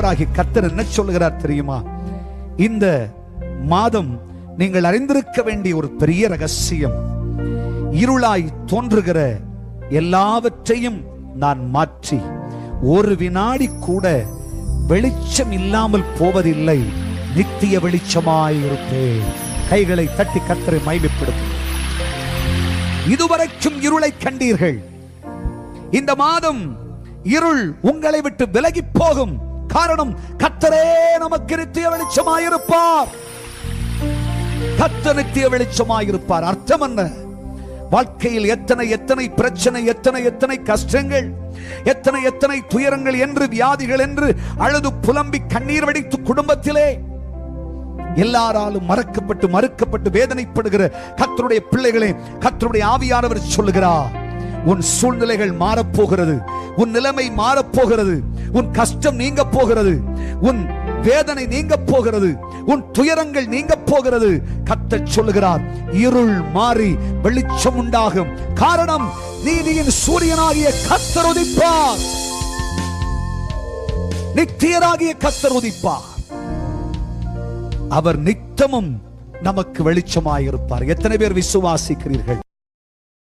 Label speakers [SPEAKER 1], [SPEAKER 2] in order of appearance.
[SPEAKER 1] ஆண்டவராகி கர்த்தர் என்ன சொல்லுகிறார் தெரியுமா? இந்த மாதம் நீங்கள் அறிந்திருக்க வேண்டிய ஒரு பெரிய ரகசியம். இருளாய் தோன்றுகிற எல்லாவற்றையும் நான் மாற்றி ஒரு வினாடி கூட வெளிச்சம் இல்லாமல் போவதில்லை நித்திய வெளிச்சமாய் இருப்பேன். கைகளை தட்டி கத்தரை மைமைப்படுத்தும் இதுவரைக்கும் இருளை கண்டீர்கள். இந்த மாதம் இருள் உங்களை விட்டு விலகி போகும். காரணம் கத்தரே நமக்கு நித்திய வெளிச்சமாயிருப்பார். கத்த நித்திய வெளிச்சமாயிருப்பார். அர்த்தம் என்ன? வாழ்க்கையில் எத்தனை எத்தனை பிரச்சனை எத்தனை எத்தனை கஷ்டங்கள் எத்தனை எத்தனை துயரங்கள் என்று வியாதிகள் என்று அழுது புலம்பி கண்ணீர் வடித்து குடும்பத்திலே எல்லாராலும் மறக்கப்பட்டு மறுக்கப்பட்டு வேதனைப்படுகிற கத்தருடைய பிள்ளைகளே கத்தருடைய ஆவியானவர் சொல்லுகிறார் உன் சூழ்நிலைகள் மாறப்போகிறது உன் நிலைமை மாறப்போகிறது உன் கஷ்டம் நீங்க போகிறது உன் வேதனை நீங்க போகிறது உன் துயரங்கள் நீங்க போகிறது. கத்த சொல்லுகிறார் இருள் மாறி வெளிச்சம் உண்டாகும். காரணம் நீதியின் சூரியனாகிய கத்தர் உதிப்பார். நித்தியராகிய கத்தர் உதிப்பார். அவர் நித்தமும் நமக்கு வெளிச்சமாயிருப்பார். எத்தனை பேர் விசுவாசிக்கிறீர்கள்?